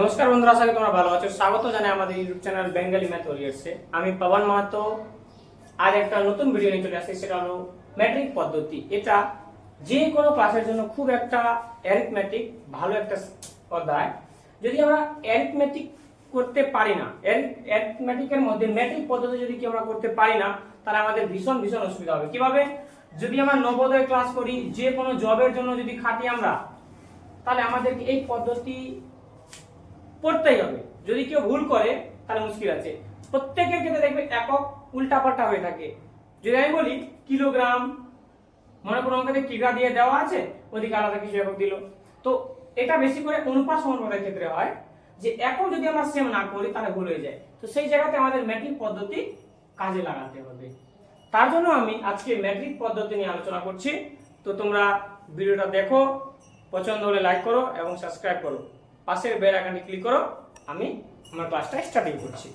নমস্কার বন্ধুরা, আশা করি তোমরা ভালো আছো। স্বাগত জানাই আমাদের ইউটিউব চ্যানেল বেঙ্গালি ম্যাথ আমি পবন মাহাতো। আজ একটা নতুন ভিডিও নিয়ে চলে আসছি, সেটা হলো ম্যাট্রিক পদ্ধতি। এটা যে কোনো ক্লাসের জন্য খুব একটা অ্যারিথমেটিক ভালো একটা অধ্যায়। যদি আমরা অ্যারিথমেটিক করতে পারি না অ্যারিথমেটিকের মধ্যে ম্যাট্রিক পদ্ধতি যদি কি আমরা করতে পারি না, তাহলে আমাদের ভীষণ ভীষণ অসুবিধা হবে। কীভাবে? যদি আমরা নবোদয় ক্লাস করি, যে কোনো জবের জন্য যদি খাটি আমরা, তাহলে আমাদেরকে এই পদ্ধতি পড়তেই হবে। যদি কেউ ভুল করে, তাহলে মুশকিল আছে। প্রত্যেকের ক্ষেত্রে দেখবে একক উল্টাপাল্টা হয়ে থাকে। যদি আমি বলি, কিলোগ্রাম, মনে করো আমাকে কিগ্রা দিয়ে দেওয়া আছে, ওদিকে আলাদা কিছু একক দিল। তো এটা বেশি করে অনুপাত সমানুপাতের ক্ষেত্রে হয় যে একক যদি আমরা সেম না করি, তাহলে ভুল হয়ে যায়। তো সেই জায়গাতে আমাদের ম্যাট্রিক পদ্ধতি কাজে লাগাতে হবে। তার জন্য আমি আজকে ম্যাট্রিক পদ্ধতি নিয়ে আলোচনা করছি। তো তোমরা ভিডিওটা দেখো, পছন্দ হলে লাইক করো এবং সাবস্ক্রাইব করো। পাশের বেল আইকনটি ক্লিক করো, আমি আমার ক্লাসটা স্টার্টিং করছি।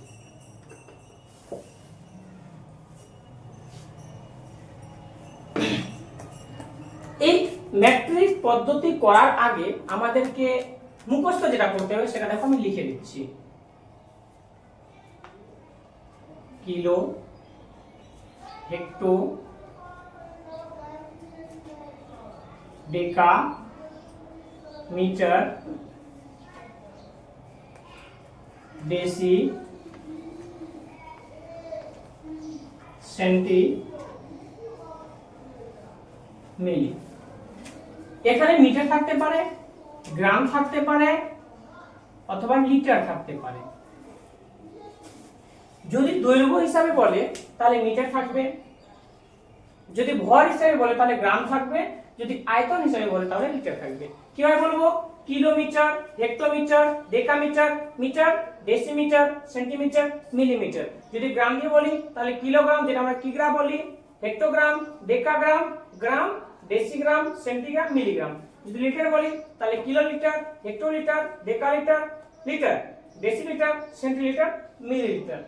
এই ম্যাট্রিক পদ্ধতি করার আগে আমাদেরকে মুখস্থ যেটা করতে হবে সেটা দেখো আমি লিখে দিচ্ছি। Kilo hecto deca metre deci centi milli এখানে মিটার থাকতে পারে, গ্রাম থাকতে পারে, অথবা লিটার থাকতে পারে। যদি দৈর্ঘ্য হিসাবে বলে, তাহলে মিটার থাকবে। যদি ভর হিসাবে বলে, তাহলে গ্রাম থাকবে। যদি আয়তন হিসাবে বলে, তাহলে লিটার থাকবে। কীভাবে বলব? Kilometre, hectometre, decametre, metre decimetre centimetre millimetre যদি গ্রাম দিয়ে বলি, তাহলে কিলোগ্রাম যেটা আমরা কিগ্রা বলি hectogram decagram gram decigram centigram milligram যদি লিটার বলি, তাহলে kilolitre hectolitre decalitre litre litre deci litre decilitre centilitre millilitre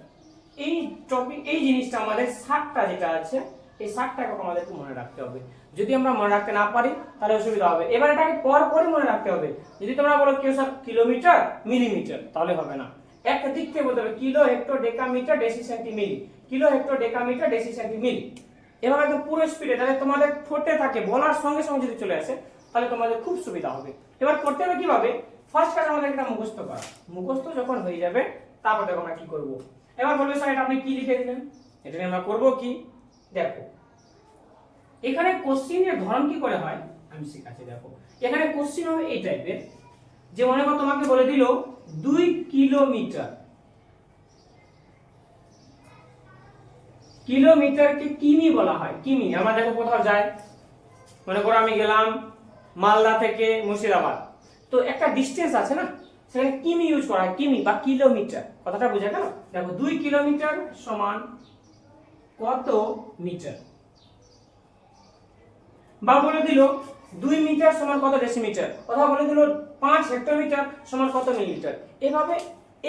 এই টপিক এই জিনিসটা আমাদের ষাটটা যেটা আছে, এই ষাটটাকে আমাদেরকে মনে রাখতে হবে। যদি আমরা মনে রাখতে না পারি, তাহলে অসুবিধা হবে। এবার এটাকে পর পরে মনে রাখতে হবে। যদি তোমরা বলো, কেউ স্যার কিলোমিটার মিলিমিটার তাহলে হবে না। একটা দিক থেকে বলতে হবে kilo hecto decametre deci centi milli kilo hecto decametre deci centi milli এভাবে একদম পুরো স্পিডে তাহলে তোমাদের ঠোঁটে থাকে, বলার সঙ্গে সঙ্গে যদি চলে আসে, তাহলে তোমাদের খুব সুবিধা হবে। এবার করতে হবে কীভাবে? ফার্স্ট কাজ আমাদের এটা মুখস্থ করা। মুখস্থ যখন হয়ে যাবে, তারপর দেখো আমরা কি করব। এবার বলবে, স্যার, এটা আপনি কি লিখে দিলেন? এটা নিয়ে আমরা করব কি? দেখো, এখানে কোশ্চিনের ধরন কি করে হয়? আমি শেখাচ্ছি, দেখো। এখানে কোশ্চিন হবে এই টাইপের যে মনে করো তোমাকে বলে দিল দুই কিলোমিটার। কিলোমিটারকে কিমি বলা হয়, কিমি। আমরা দেখো কোথাও যায়। মনে করো আমি গেলাম মালদা থেকে মুর্শিদাবাদ। তো একটা ডিস্টেন্স আছে না? সেখানে কিমি ইউজ করা হয়, কিমি বা কিলোমিটার। কথাটা বোঝা গেল? দেখো দুই কিলোমিটার সমান কত মিটার? বা বলে দিল দুই মিটার সমান কত ডেসিমিটার কথা বলে দিল পাঁচ হেক্টোমিটার সমান কত মিলিমিটার? এভাবে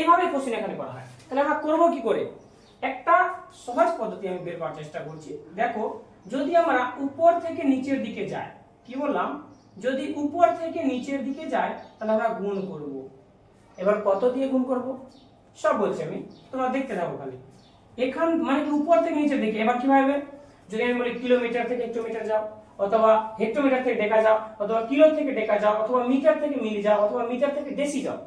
এভাবে কোশ্চেন এখানে করা হয়। তাহলে আমরা করব কি করে? একটা সহজ পদ্ধতি আমি বের করার চেষ্টা করছি। দেখো, যদি আমরা উপর থেকে নিচের দিকে যাই, কি বললাম? যদি উপর থেকে নিচের দিকে যাই, তাহলে আমরা গুণ করব। এবার কত দিয়ে গুণ করব? সব বলছি আমি। তোমরা দেখতে থাকো খালি। এখান মানে কি উপর থেকে নিচের দিকে? এবার কি হবে যদি আমি বলি কিলোমিটার থেকে হেক্টোমিটার যাও অথবা হেক্টোমিটার থেকে ডেকা যাও, অথবা কিলো থেকে ডেকা যাও, অথবা মিটার থেকে মিলি যাও, অথবা মিটার থেকে ডেসি যাও।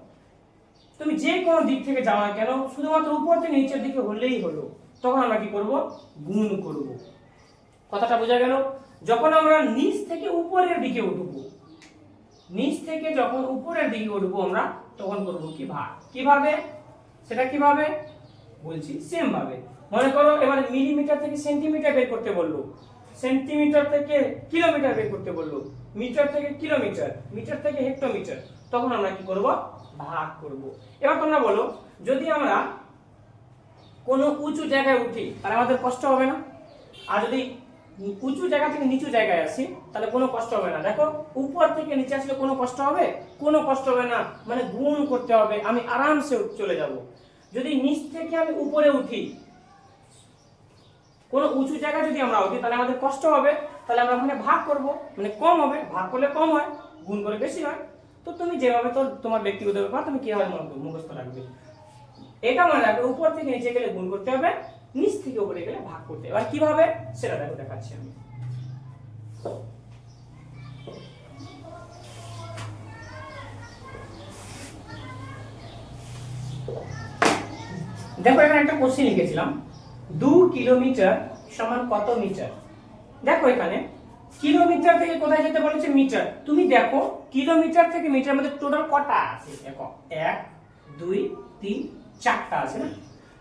তুমি যে কোনো দিক থেকে যাও না কেন, শুধুমাত্র উপর থেকে নিচের দিকে হলেই হলো। তখন আমরা কি করব? গুণ করব। কথাটা বোঝা গেল? যখন আমরা নিচ থেকে উপরের দিকে উঠব, নিচ থেকে যখন উপরের দিকে উঠবো আমরা, তখন করব কি ভাগ? কীভাবে? সেটা কীভাবে? বলছি সেম ভাবে। মনে করো এবার মিলিমিটার থেকে সেন্টিমিটার বের করতে বলল। সেন্টিমিটার থেকে কিলোমিটার বের করতে বলল। মিটার থেকে কিলোমিটার, মিটার থেকে হেক্টোমিটার। তখন আমরা কি করব? ভাগ করব। এবার তোমরা বলো, যদি আমরা কোনো উঁচু জায়গায় উঠি, তাহলে আমাদের কষ্ট হবে না? আর যদি উঁচু জায়গা থেকে নিচু জায়গায় আসি, তাহলে কোনো কষ্ট হবে না। দেখো, উপর থেকে নিচে আসলে কোনো কষ্ট হবে? কোনো কষ্ট হবে না। মানে গুণ করতে হবে। আমি আরামসে চলে যাব। যদি নিচ থেকে আমি উপরে উঠি কোনো উঁচু জায়গায় যদি আমরা উঠি তাহলে আমাদের কষ্ট হবে। তাহলে আমরা ওখানে ভাগ করব। মানে কম হবে। ভাগ করলে কম হয়, গুণ করে বেশি হয়। তো তো তুমি যেভাবে তোর, তোমার ব্যক্তিগত ব্যাপার, তুমি কীভাবে মনে, মুখস্থ রাখবে? এটা মনে রাখবে, উপর থেকে নিচে গেলে গুণ করতে হবে, নিচ থেকে উপরে গেলে ভাগ করতে হবে। আর কীভাবে? সেটা দেখো, দেখাচ্ছি আমি। দেখো, এখানে একটা কোশ্চেন লিখেছিলাম। দু কিলোমিটার সমান কত মিটার? দেখো এখানে, কিলোমিটার থেকে কোথায় যেতে বলেছে মিটার? তুমি দেখো, কিলোমিটার থেকে মিটার মধ্যে টোটাল কটা আছে? দেখো, এক, দুই, তিন, চারটা আছে না?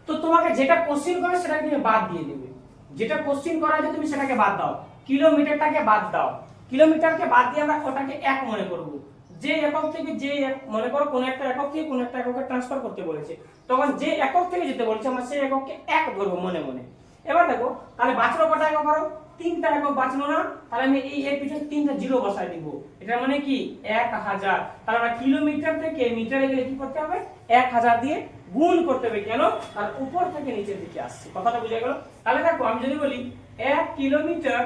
তো তোমাকে যেটা কোশ্চিন করে সেটাকে তুমি বাদ দিয়ে দেবে। যেটা কোশ্চিন করা আছে তুমি সেটাকে বাদ দাও। কিলোমিটারটাকে বাদ দাও। কিলোমিটারকে বাদ দিয়ে আমরা ওটাকে এক মনে করব। যে একক থেকে যে মনে করো কোন একটা একক থেকে কোন একটা এককে ট্রান্সফার করতে বলেছে, তখন যে একক থেকে যেতে বলেছে, আমরা সেই এককে এক ধরবো মনে মনে। এবার দেখো, তাহলে বাঁচলো কটা একক করো তিনটা একক বাঁচলো না, তাহলে আমি এই এর পিছনে তিনটা জিরো বসাই দিব। এটা মানে কি? এক হাজার। তাহলে আমরা কিলোমিটার থেকে মিটারে গেলে কি করতে হবে? এক হাজার দিয়ে গুণ করতে হবে। কেন? আর উপর থেকে নিচের দিকে আসছে। কথাটা বুঝে গেল? তাহলে দেখো, আমি যদি বলি এক কিলোমিটার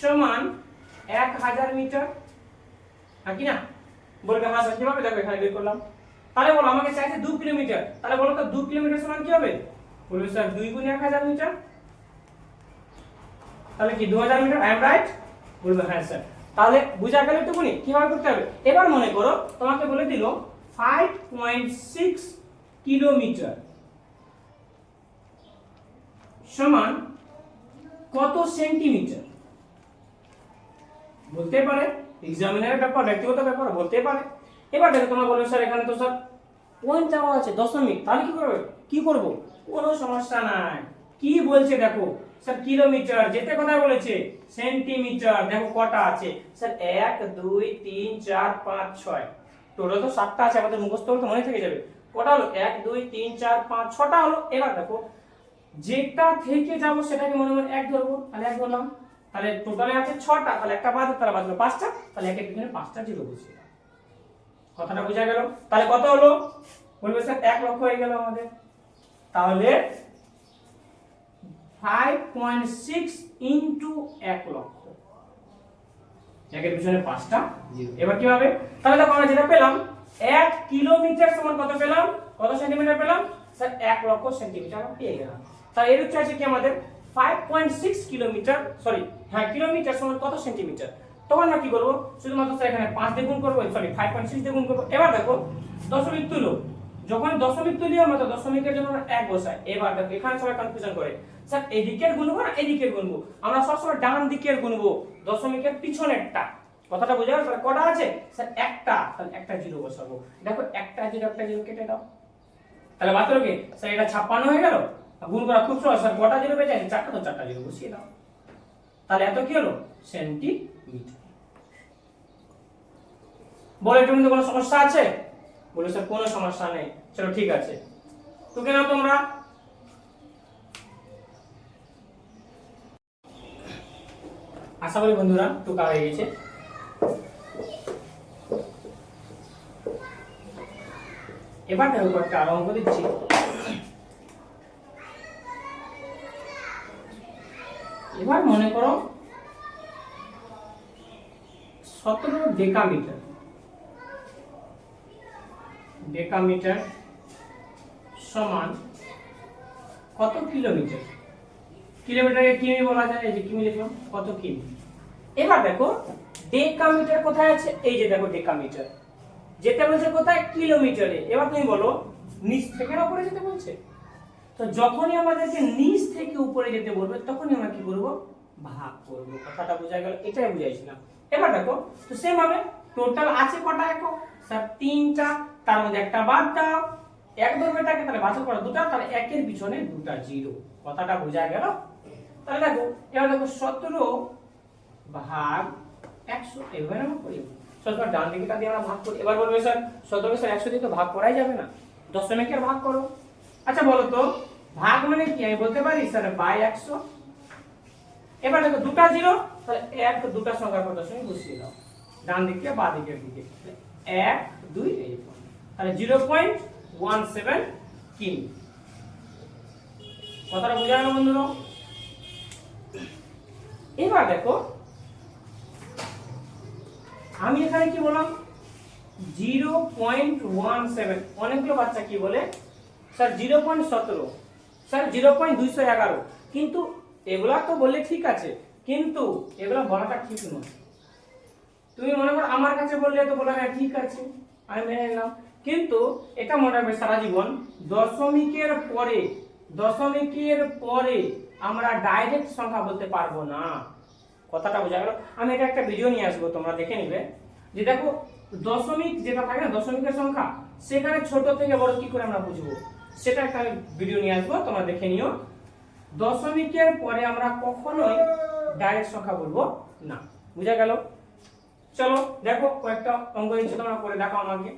সমান এক হাজার মিটার হ্যাঁ কি না? বলবে হ্যাঁ স্যার, কীভাবে দেখো এখানে বের করলাম? তাহলে বলো, আমাকে চাইছে দু কিলোমিটার। তাহলে বলো তো, দু কিলোমিটার সমান কি হবে বলবে, স্যার, দুই গুণ এক হাজার মিটার। তাহলে কি, দু হাজার মিটার? আই এম রাইট বলবে হ্যাঁ স্যার। তাহলে বুঝা গেল একটুকুনি কীভাবে করতে হবে? এবার মনে করো, তোমাকে বলে দিল ফাইভ পয়েন্ট সিক্স কিলোমিটার সমান কত সেন্টিমিটার? বলতে পারে এক্সামিনারের ব্যাপার, ব্যক্তিগত ব্যাপার বলতে পারে। এবার দেখো তোমরা বলবে, স্যার, এখানে তো, স্যার পয়েন্ট দেওয়া আছে, দশমিক। তাহলে কি করবে? কি করব? কোনো সমস্যা নাই। কি বলছে দেখো? স্যার, কিলোমিটার, যেতে কথা বলেছে? সেন্টিমিটার। দেখো কটা আছে। স্যার, এক, দুই, তিন, চার, পাঁচ, ছয়। টোটাল তো সাতটা আছে, আমাদের মুখস্থ তো মনে থেকে যাবে। কটা হলো? এক, দুই, তিন, চার, পাঁচ, ছটা হলো। এবার দেখো, যেটা থেকে যাব সেটাকে মনে মনে এক ধরবো। তাহলে এক ধরলাম। তাহলে টোটালে আছে ছটা তাহলে একটা বাদ তাহলে বাদ পাঁচটা তাহলে একের পিছনে পাঁচটা জিরো বসিয়ে দাও। কথাটা বোঝা গেল? তাহলে কত হলো? বলবে স্যার এক লক্ষ হয়ে গেল আমাদের। তাহলে ফাইভ পয়েন্ট সিক্স ইন্টু এক লক্ষ। একের পিছনে পাঁচটা। জিরো। এবার কি হবে তাহলে দেখো আমরা যেটা পেলাম এক কিলোমিটার সমান কত পেলাম? কত সেন্টিমিটার পেলাম? স্যার এক লক্ষ সেন্টিমিটার আমরা পেয়ে গেলাম। তাহলে এর উত্তর আছে কি আমাদের? Five point six kilometre sorry হ্যাঁ কিলোমিটার সমান কত সেন্টিমিটার? তখন আমরা কি করব? শুধুমাত্র স্যার এখানে পাঁচ দিয়ে গুণ করব সরি ফাইভ পয়েন্ট সিক্স দিয়ে করব। এবার দেখো, দশমিক তুলো। যখন দশমিক তুলি আমরা, তো দশমিকের জন্য এক বসাই। এবার দেখো, এখানে সবাই কনফিউশন করে। স্যার, এদিকের গুনবো না এদিকের গুনবো আমরা সবসময় ডান দিকের গুনবো দশমিকের পিছনেরটা। কথাটা বোঝা গেল? কটা আছে? স্যার, একটা। তাহলে একটা জিরো বসাবো। দেখো, একটা জিরো একটা জিরো কেটে দাও। তাহলে মাত্র কি? স্যার, এটা ছাপ্পান্ন হয়ে গেল? গুণ করা খুব সহজ। স্যার, কটা জিরো বেঁচে আছে? চারটা, তো চারটা জিরো বসিয়ে দাও। তাহলে এত কি হলো? সেন্টিমিটার বলে মধ্যে কোনো সমস্যা আছে? বলে, স্যার, কোনো সমস্যা নেই। চলো, ঠিক আছে। তো কেন তোমরা। আশা করি বন্ধুরা টুকা হয়ে গেছে। এবার দেখো কয়েকটা আরও অঙ্ক দিচ্ছি। এবার মনে করো সতেরো ডেকামিটার। ডেকামিটার সমান কত কিলোমিটার? কিলোমিটারকে কিমি বলা যায়? এই যে কিমি লিখলাম? কত কিমি এবার দেখো, ডেকামিটার কোথায় আছে? এই যে দেখো ডেকামিটার। যেতে বলছে কোথায়? কিলোমিটারে। এবার তুমি বলো, নিচ থেকে ওপরে যেতে বলছে? তো যখনই আমাদেরকে নিচ থেকে উপরে যেতে বলবে, তখনই আমরা কি করব? ভাগ করব। কথাটা বোঝা গেল, এটাই বুঝাইছিলাম। এবার দেখো, তো সেম ভাবে টোটাল আছে কটা একক? স্যার তিনটা, তার মধ্যে একটা বাদ দাও। এক ধরবে এটাকে, তাহলে বাছর করা দুটা, তাহলে একের পিছনে দুটা, জিরো। কথাটা বোঝা গেল? তাহলে দেখো, এবার দেখো সতেরো ভাগ একশো, এভাবে আমরা করি। সতেরো ডান দিকেটা দিয়ে আমরা ভাগ করি। এবার বলবে স্যার সতেরো স্যার একশো দিয়ে তো ভাগ করাই যাবে না। দশমিকের ভাগ করো। আচ্ছা বলো তো, ভাগ মানে কি? আমি বলতে পারি স্যার বাই একশো। এবার দেখো, দুটা জিরো, তাহলে এক, দুটা সংখ্যার পর দশমিক বসিয়ে দাও ডান দিকে, বা দিকের দিকে। এক, দুই, এই তাহলে জিরো পয়েন্ট ওয়ান সেভেন কিমি কথাটা বোঝা গেল বন্ধুরা? এবার দেখো, আমি এখানে কি বললাম? Zero point one seven. অনেকগুলো বাচ্চা কি বলে? স্যার, জিরো পয়েন্ট সতেরো। স্যার, জিরো পয়েন্ট দুইশো এগারো। কিন্তু এগুলা তো বললে ঠিক আছে, কিন্তু এগুলা বলাটা ঠিক নয়। তুমি মনে করো আমার কাছে বললে তো বলা হ্যাঁ ঠিক আছে, আমি মেনে নিলাম। কিন্তু এটা মনে রাখবে সারা জীবন, দশমিকের পরে দশমিকের পরে আমরা ডাইরেক্ট সংখ্যা বলতে পারব না। কথাটা বোঝা গেল। আমি এটা একটা ভিডিও নিয়ে আসব, তোমরা দেখে নিবে। যে দেখো, দশমিক যেটা থাকে না, দশমিকের সংখ্যা, সেখানে ছোট থেকে বড় কি করে আমরা বুঝব? সেটা একটা ভিডিও নিয়ে আসব, তোমরা দেখে নিও। দশমিকের পরে আমরা কখনোই ডাইরেক্ট সংখ্যা বলব না। বুঝা গেল? চলো, দেখো, কয়েকটা অঙ্ক দিচ্ছে তোমরা করে দেখো আমাকে।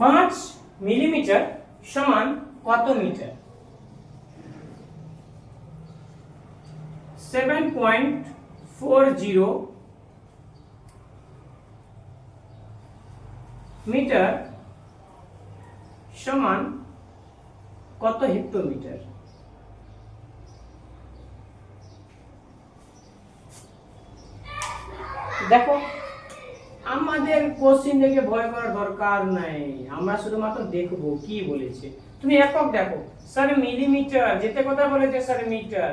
পাঁচ মিলিমিটার সমান কত metre? Seven point four zero metre সমান কত হেক্টোমিটার দেখো, আমাদের কোশ্চিন দেখে ভয় করার দরকার নাই। আমরা শুধুমাত্র দেখব কি বলেছে। তুমি একক দেখো স্যার মিলিমিটার, যেতে কথা বলেছে স্যার মিটার।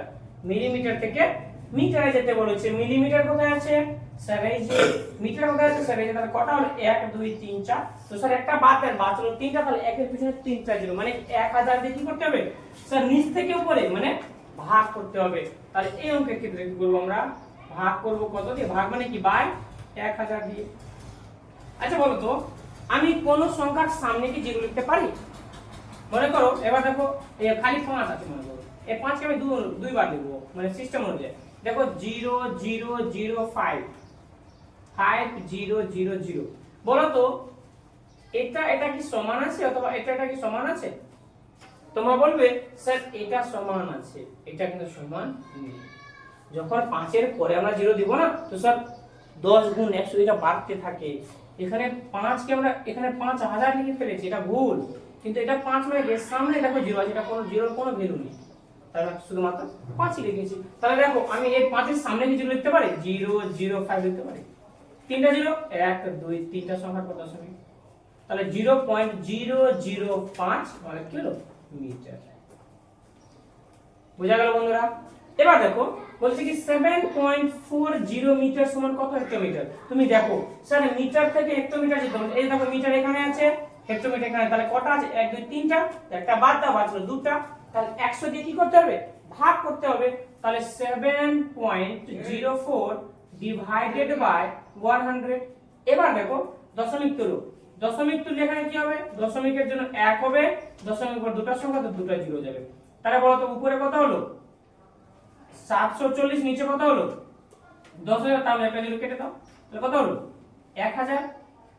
মিলিমিটার থেকে মিটারে যেতে বলেছে। মিলিমিটার কোথায় আছে? স্যার, এই যে মিটার কোথায় আছে? স্যার, এই যে তাহলে কটা হলো? এক, দুই, তিন, চার। তো স্যার, একটা বাদ দেন, বাদ হলো তিনটা তাহলে একের পিছনে তিনটা জিরো মানে এক হাজার দিয়ে কি করতে হবে? স্যার, নিচ থেকে উপরে মানে ভাগ করতে হবে। তাহলে এই অঙ্কের ক্ষেত্রে কি করব আমরা? ভাগ করব কত দিয়ে? ভাগ মানে কি? বাই এক হাজার দিয়ে। আচ্ছা বলো তো, আমি কোন সংখ্যার সামনে কি জিরো লিখতে পারি? মনে করো, এবার দেখো খালি পাঁচ আছে, মনে করো। এই পাঁচকে আমি দুইবার লিখব মানে সিস্টেম অনুযায়ী। দেখো zero zero zero five five zero zero zero. বলো তো, এটা এটা কি সমান আছে অথবা এটা এটা কি সমান আছে? তোমরা বলবে, স্যার, এটা সমান আছে। এটা কিন্তু সমান নেই। যখন পাঁচের পরে আমরা জিরো দিব না, তো স্যার, দশ গুণ একশো এটা বাড়তে থাকে। এখানে পাঁচকে আমরা, এখানে পাঁচ হাজার লিখে ফেলেছি, এটা ভুল। কিন্তু এটা পাঁচ এর সামনে দেখো জিরো আছে, এটা কোনো, জিরোর কোনো ভ্যালু নেই। তাহলে শুধুমাত্র পাঁচই লিখেছি। তাহলে দেখো, আমি এই পাঁচের সামনে কি জিরো লিখতে পারি? জিরো জিরো ফাইভ লিখতে পারি। তিনটা জিরো? এক, দুই, তিনটা সংখ্যার কত দশমিক তাহলে জিরো পয়েন্ট জিরো জিরো, পাঁচ মানে কি হলো? মিটার। বোঝা গেল বন্ধুরা? এবার দেখো, বলছে কি seven point four zero metre সমান কত? হেক্টোমিটার তুমি দেখো স্যার মিটার থেকে হেক্টোমিটার যেতে হবে এই দেখো মিটার এখানে আছে হেক্টোমিটার এখানে, তাহলে কটা আছে? এক, দুই, তিনটা, একটা বাদ দাও বাঁচলো দুটা। তাহলে একশো দিয়ে কি করতে হবে? ভাগ করতে হবে। তাহলে seven point zero four divided by one hundred এবার দেখো, দশমিক তুলো। দশমিক তুললে এখানে কি হবে? দশমিকের জন্য এক হবে। দশমিক পর দুটা সংখ্যা, তো দুটা জিরো যাবে। তাহলে বলো তো, উপরে কত হলো? সাতশো চল্লিশ, নিচে কত হলো? দশ হাজার, তাহলে একটা জিরো কেটে দাও। তাহলে কত হলো? এক হাজার।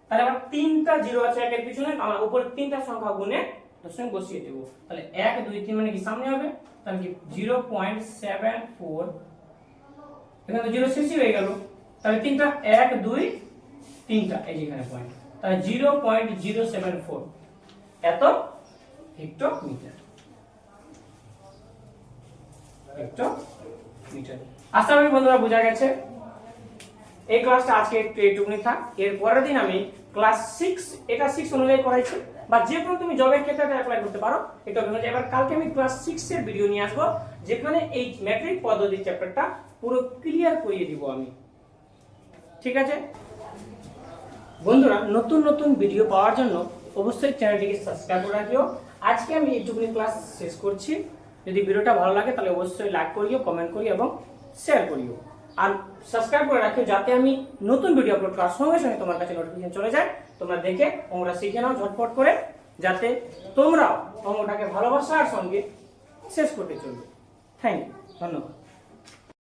তাহলে আবার তিনটা জিরো আছে একের পিছনে, আমার উপরে তিনটা সংখ্যা গুনে দশমিক বসিয়ে দেবো। তাহলে এক, দুই, তিন মানে কি সামনে হবে? তাহলে কি জিরো পয়েন্ট সেভেন ফোর। এখানে তো জিরো শেষই হয়ে গেল। তাহলে তিনটা, এক, দুই, তিনটা, এই যেখানে পয়েন্ট তাহলে zero point zero seven four. এত হেক্টোমিটার। হেক্টোমিটার। আশা করি বন্ধুরা বোঝা গেছে। এই ক্লাসটা আজকে একটু এইটুকুনি থাক। এর পরের দিন আমি ক্লাস সিক্স এটা সিক্স অনুযায়ী করাইছি। বা যে কোনো তুমি জবের ক্ষেত্রে অ্যাপ্লাই করতে পারো। এটা অনুযায়ী এবার কালকে আমি ক্লাস সিক্স এর ভিডিও নিয়ে আসব, যেখানে এই ম্যাট্রিক পদ্ধতি চ্যাপ্টারটা পুরো ক্লিয়ার করিয়ে দিব আমি। ঠিক আছে? বন্ধুরা, নতুন নতুন ভিডিও পাওয়ার জন্য অবশ্যই চ্যানেলটিকে সাবস্ক্রাইব করে রাখিও। আজকে আমি এইটুকুনি ক্লাস শেষ করছি। যদি ভিডিওটা ভালো লাগে, তাহলে অবশ্যই লাইক করিও কমেন্ট করিও এবং শেয়ার করিও। আর সাবস্ক্রাইব করে রাখিও যাতে আমি নতুন ভিডিও আপলোড করার সঙ্গে সঙ্গে তোমার কাছে নোটিফিকেশন চলে যায়। তোমরা দেখে অঙ্গটা শিখে নাও ঝটপট করে, যাতে তোমরাও অঙ্গটাকে ভালোবাসার সঙ্গে শেষ করতে চলবে। থ্যাংক ইউ ধন্যবাদ।